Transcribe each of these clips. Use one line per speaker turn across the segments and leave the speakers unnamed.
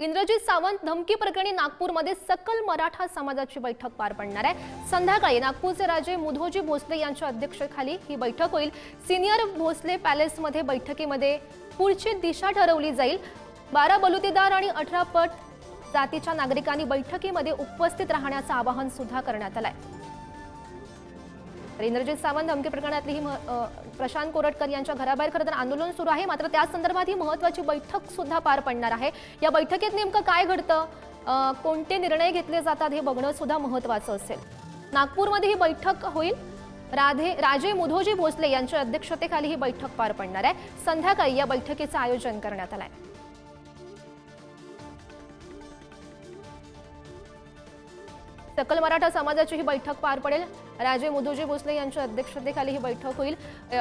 इंद्रजित सावंत धमकी प्रकरणी नागपूरमध्ये सकल मराठा समाजाची बैठक पार पडणार आहे. संध्याकाळी नागपूरचे राजे मुधोजी भोसले यांच्या अध्यक्षतेखाली ही बैठक होईल. सिनियर भोसले पॅलेसमध्ये बैठकीमध्ये पुढची दिशा ठरवली जाईल. बारा बलुतेदार आणि अठरा पट जातीच्या नागरिकांनी बैठकीमध्ये उपस्थित राहण्याचं आवाहन सुद्धा करण्यात आहे तर इंद्रजित सावंत धमकी प्रकरणातली ही प्रशांत कोरटकर यांच्या घराबाहेर खरं तर आंदोलन सुरू आहे. मात्र त्या संदर्भात ही महत्वाची बैठक सुद्धा पार पडणार आहे. या बैठकीत नेमकं काय घडतं? कोणते निर्णय घेतले जातात हे बघणं सुद्धा महत्वाचं असेल. नागपूरमध्ये ही बैठक होईल. राधे राजे मुधोजी भोसले यांच्या अध्यक्षतेखाली ही बैठक पार पडणार आहे. संध्याकाळी या बैठकीचं आयोजन करण्यात आलं आहे सकल मराठा समाजाची ही बैठक पार पडेल. राजे मुधोजी भोसले यांच्या अध्यक्षतेखाली ही बैठक होईल.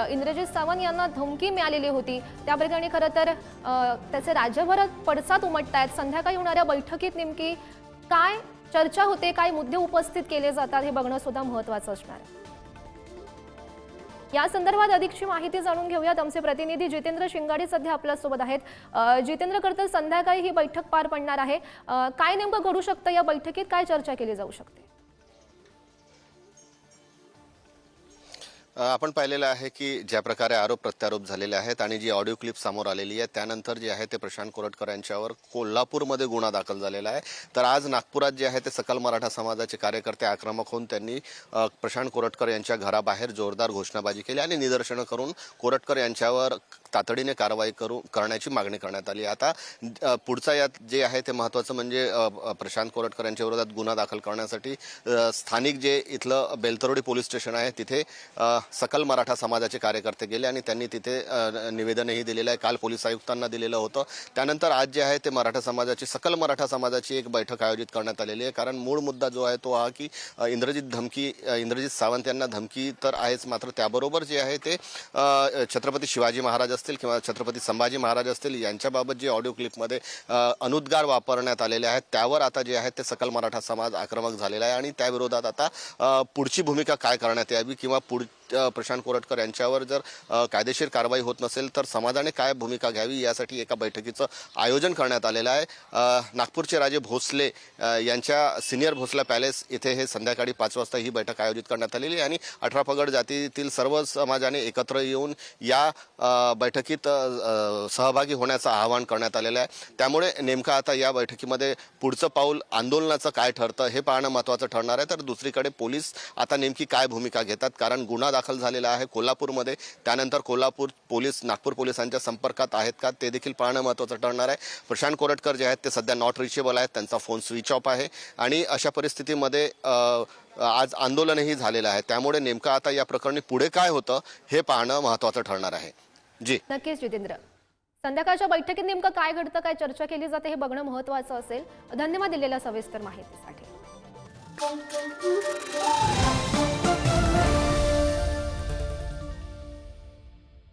इंद्रजित सावंत यांना धमकी मिळालेली होती. त्या प्रकरणी खरं तर त्याचे राज्यभरात पडसाद उमटत आहेत संध्याकाळी होणाऱ्या बैठकीत नेमकी काय चर्चा होते काय मुद्दे उपस्थित केले जातात हे बघणं सुद्धा महत्वाचं असणार आहे. या संदर्भात अधिकची माहिती जाणून घेऊयात. आमचे प्रतिनिधी जितेंद्र शिंगाडे सध्या आपल्यासोबत आहेत. जितेंद्र करतर संध्याकाळी ही बैठक पार पडणार आहे. काय नेमकं घडू शकतं या बैठकीत? काय चर्चा केली जाऊ शकते?
आपण पाहिलेलं आहे की ज्या प्रकारे आरोप प्रत्यारोप झालेले आहेत आणि जी ऑडिओ क्लिप समोर आलेली आहे त्यानंतर जे आहे ते प्रशांत कोरटकर यांच्यावर कोल्हापूरमध्ये गुन्हा दाखल झालेला आहे. तर आज नागपुरात जे आहे ते सकल मराठा समाजाचे कार्यकर्ते आक्रमक होऊन त्यांनी प्रशांत कोरटकर यांच्या घराबाहेर जोरदार घोषणाबाजी केली आणि निदर्शनं करून कोरटकर यांच्यावर तातडीने कारवाई करू करण्याची मागणी करण्यात आली. आता पुढचा यात जे आहे ते महत्त्वाचं म्हणजे प्रशांत कोरटकर यांच्या विरोधात गुन्हा दाखल करण्यासाठी स्थानिक जे इथलं बेलतरोडी पोलीस स्टेशन आहे तिथे सकल मराठा समाजाचे कार्यकर्ते गेले आणि त्यांनी तिथे निवेदनही दिलेलं आहे. काल पोलीस आयुक्तांना दिलेलं होतं. त्यानंतर आज जे आहे ते मराठा समाजाची सकल मराठा समाजाची एक बैठक आयोजित करण्यात आलेली आहे. कारण मूळ मुद्दा जो आहे तो हा की इंद्रजित धमकी इंद्रजित सावंत यांना धमकी तर आहेच मात्र. त्याबरोबर जे आहे ते छत्रपती शिवाजी महाराज असतील किंवा छत्रपती संभाजी महाराज असतील यांच्याबाबत जे ऑडिओ क्लिपमध्ये अनुद्गार वापरण्यात आलेले आहेत त्यावर आता जे आहे ते सकल मराठा समाज आक्रमक झालेला आहे आणि त्याविरोधात आता पुढची भूमिका काय करण्यात यावी किंवा पुढ प्रशांत कोरटकर यांच्यावर जर कायदेशीर कारवाई होत नसेल तर समाजाने काय भूमिका घ्यावी यासाठी एका बैठकीचं आयोजन करण्यात आलेलं आहे. नागपूरचे राजे भोसले यांच्या सिनियर भोसला पॅलेस इथे हे संध्याकाळी पाच वाजता ही बैठक आयोजित करण्यात आलेली आहे आणि अठरा पगड जातीतील सर्व समाजाने एकत्र येऊन या बैठकीत सहभागी होण्याचं आवाहन करण्यात आलेलं आहे. त्यामुळे नेमकं आता या बैठकीमध्ये पुढचं पाऊल आंदोलनाचं काय ठरतं हे पाहणं महत्त्वाचं ठरणार आहे. तर दुसरीकडे पोलीस आता नेमकी काय भूमिका घेतात? कारण गुन्हा दाखल झालेला आहे कोल्हापूरमध्ये. त्यानंतर कोल्हापूर पोलीस नागपूर पोलिसांच्या संपर्कात आहेत का ते देखील पाहणं महत्त्वाचं ठरणार आहे. प्रशांत कोरटकर जे आहेत ते सध्या नॉट रिचेबल आहेत. त्यांचा फोन स्विच ऑफ आहे. आणि अशा परिस्थितीमध्ये आज आंदोलनही झालेलं आहे. त्यामुळे नेमकं आता या प्रकरणी पुढे काय होतं हे पाहणं महत्त्वाचं ठरणार आहे. जी.
नक्कीच जितेंद्र. संध्याकाळच्या बैठकीत नेमकं काय घडतं काय चर्चा केली जाते हे बघणं महत्वाचं असेल. धन्यवाद दिलेल्या सविस्तर माहितीसाठी.